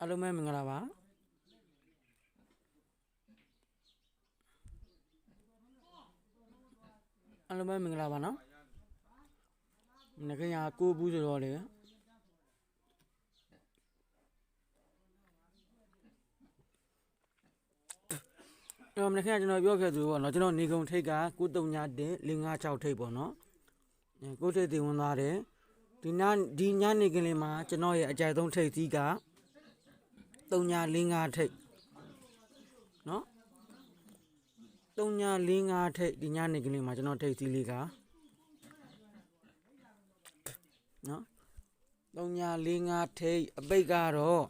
အားလုံးပဲမင်္ဂလာပါအားလုံးပဲမင်္ဂလာပါနော်မနေ့ကညာကိုဘူးဆိုတော့လေအဲ့တော့မနေ့ကကျွန်တော်ပြောခဲ့သလိုပေါ့နော်ကျွန်တော်နေကုံထိတ်က939တင်556ထိတ်ပေါ့နော်အဲကိုထိတ်တင်ဝင်သွားတယ်ဒီညဒီညနေကလေးမှာကျွန်တော်ရဲ့အကြိုက်ဆုံးထိတ်သီးက 3945ထိတ်နော်3945ထိတ်ဒီညနေကလေးမှာကျွန်တော်ထိတ်သီးလေးကနော်3945ထိတ်အပိတ်ကတော့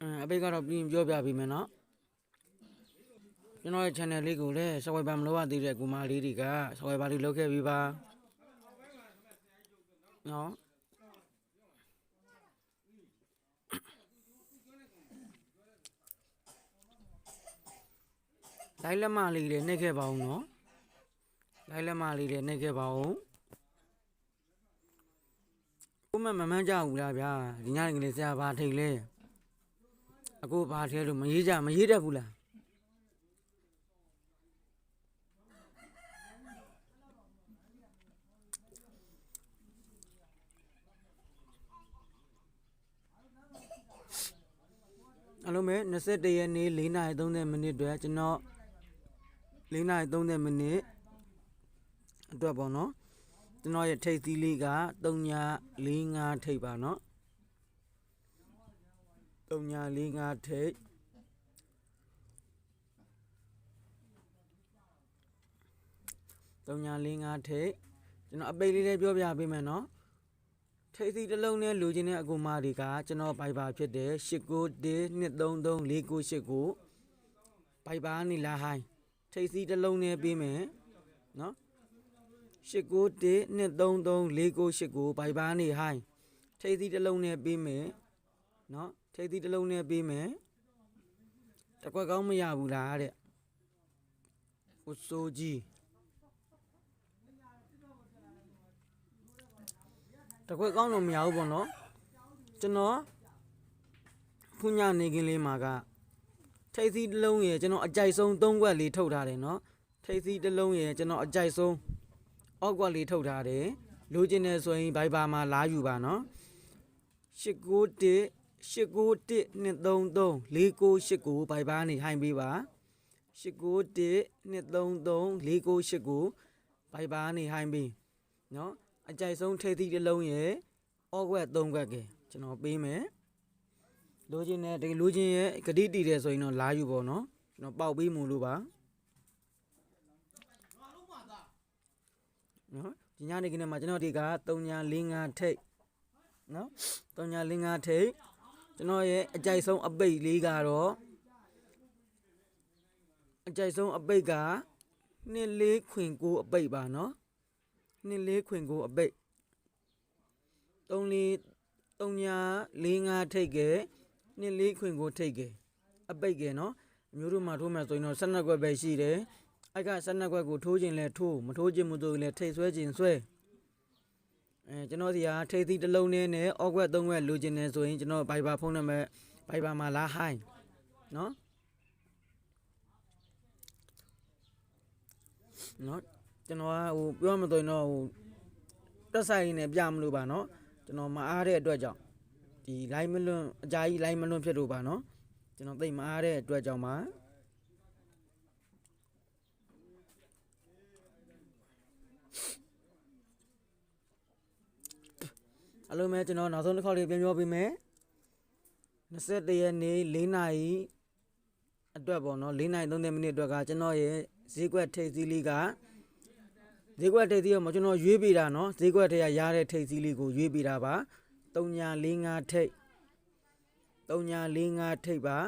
အင်းအပိတ်ကတော့ပြီးရင်ပြောပြပေးမယ်နော်ကျွန်တော်ရဲ့ channel လေးကိုလည်း subscribe မလုပ်ရသေးတဲ့ကူမလေးတွေက subscribe လေးလုပ်ခဲ့ပြီးပါနော် လိုက်လက်မလေးတွေနှိပ်ခဲ့ပါဦးနော်လိုက်လက်မလေးတွေနှိပ်ခဲ့ပါဦးကိုမမမန်းကြဘူးလားဗျာဒီညနေကလေးဆရာဘာထိတ်လဲအခုဘာထဲလို့မရေးကြမရေးတတ်ဘူးလားအလုံးမဲ့21ရက်နေ့4:30မိနစ်အတွက်ကျွန်တော် 4:30မိနစ်အတွက်ပေါ့နော်ကျွန်တော်ရဲ့ထိတ်သီးလေးက3.45ထိတ်ပါနော်3.45ထိတ်3.45ထိတ်ကျွန်တော်အပိတ်လေးလေးပြောပြပေးမယ်နော်ထိတ်သီးတစ်လုံးနဲ့လူချင်းတဲ့အကူမတွေကကျွန်တော်ဘိုက်ပါဖြစ်တယ်8912334989ဘိုက်ပါနေလာဟိုင်း ထိတ်သီးတစ်လုံးနဲ့ပေးမယ်နော်8912334989ဘိုက်ပါနေဟိုင်းထိတ်သီးတစ်လုံးနဲ့ပေးမယ်နော်ထိတ်သီးတစ်လုံးနဲ့ပေးမယ်တကွက်ကောင်းမရဘူးလားတဲ့ကိုစိုးကြီးတကွက်ကောင်းတော့မရဘူးပေါ့နော်ကျွန်တော်ခုညနေခင်းလေးမှာက ထိတ်သီးတစ်လုံးရယ်ကျွန်တော်အကြိုက်ဆုံး၃ခွက်လေးထုတ်ထားတယ်နော်ထိတ်သီးတစ်လုံးရယ်ကျွန်တော်အကြိုက်ဆုံးအောက်ကွက်လေးထုတ်ထားတယ်လိုချင်တယ်ဆိုရင်ဘိုက်ပါမှာလာယူပါနော်891 891 233 498ဘိုက်ပါနေဟိုင်းပေးပါ891 233 498ဘိုက်ပါနေဟိုင်းပေးနော်အကြိုက်ဆုံးထိတ်သီးတစ်လုံးရယ်အောက်ကွက်၃ခွက်ကဲကျွန်တော်ပေးမယ် လိုချင်တယ်တကယ်လိုချင်ရဲ့ဂတိတည်တယ်ဆိုရင်တော့လာယူပေါ့နော်ကျွန်တော်ပေါက်ပေးမှုလို့ပါနော်ဒီညနေခင်းမှာကျွန်တော်ဒီက345ထိတ်နော်345ထိတ်ကျွန်တော်ရဲ့အကြိုက်ဆုံးအပိတ်လေးကတော့အကြိုက်ဆုံးအပိတ်ကနှစ်လေးခွင်ကိုအပိတ်ပါနော်နှစ်လေးခွင်ကိုအပိတ်3လေး3ညာ4 5ထိတ်ကဲ နှစ်လေးခွင်ကိုထိတ်ကဲအပိတ်ကဲနော်အမျိုးတို့မှထိုးမယ်ဆိုရင်တော့12ခွက်ပဲရှိတယ်အဲ့က12ခွက်ကိုထိုးခြင်းလဲထိုးမထိုးခြင်းမဆိုရင်လဲထိတ်ဆွဲခြင်းဆွဲအဲကျွန်တော်ဒီဟာထိတ်သီးတစ်လုံးနဲ့နဲ့အောက်ခွက်3ခွက်လိုချင်တယ်ဆိုရင်ကျွန်တော်ဘိုင်ဘာဖုန်းနံပါတ်ဘိုင်ဘာမှာလာဟိုင်းနော်နော်ကျွန်တော်ကဟိုပြောမှဆိုရင်တော့ဟိုတက်ဆိုင်နဲ့ပြမလို့ပါနော်ကျွန်တော်မအားတဲ့အတွက်ကြောင့် ဒီ line မလွန်အကြာကြီး line မလွန်ဖြစ်လို့ပါနော်ကျွန်တော်သိမအားတဲ့အတွက်ကြောင့်ပါအလုံးမဲကျွန်တော်နောက်ဆုံးတစ်ခေါက်လေးပြန်ပြောပေးမယ်21ရက်နေ့4နာရီအတွက်ပေါ့နော်4နာရီ30မိနစ်အတွက်ကကျွန်တော်ရဲ့ဈေးကွက်ထိပ်သီးလေးကဈေးကွက်ထိပ်သီးကမကျွန်တော်ရွေးပေးတာနော်ဈေးကွက်ထဲကရတဲ့ထိပ်သီးလေးကိုရွေးပေးတာပါ 3945ထိပ်3945ထိပ်ပါ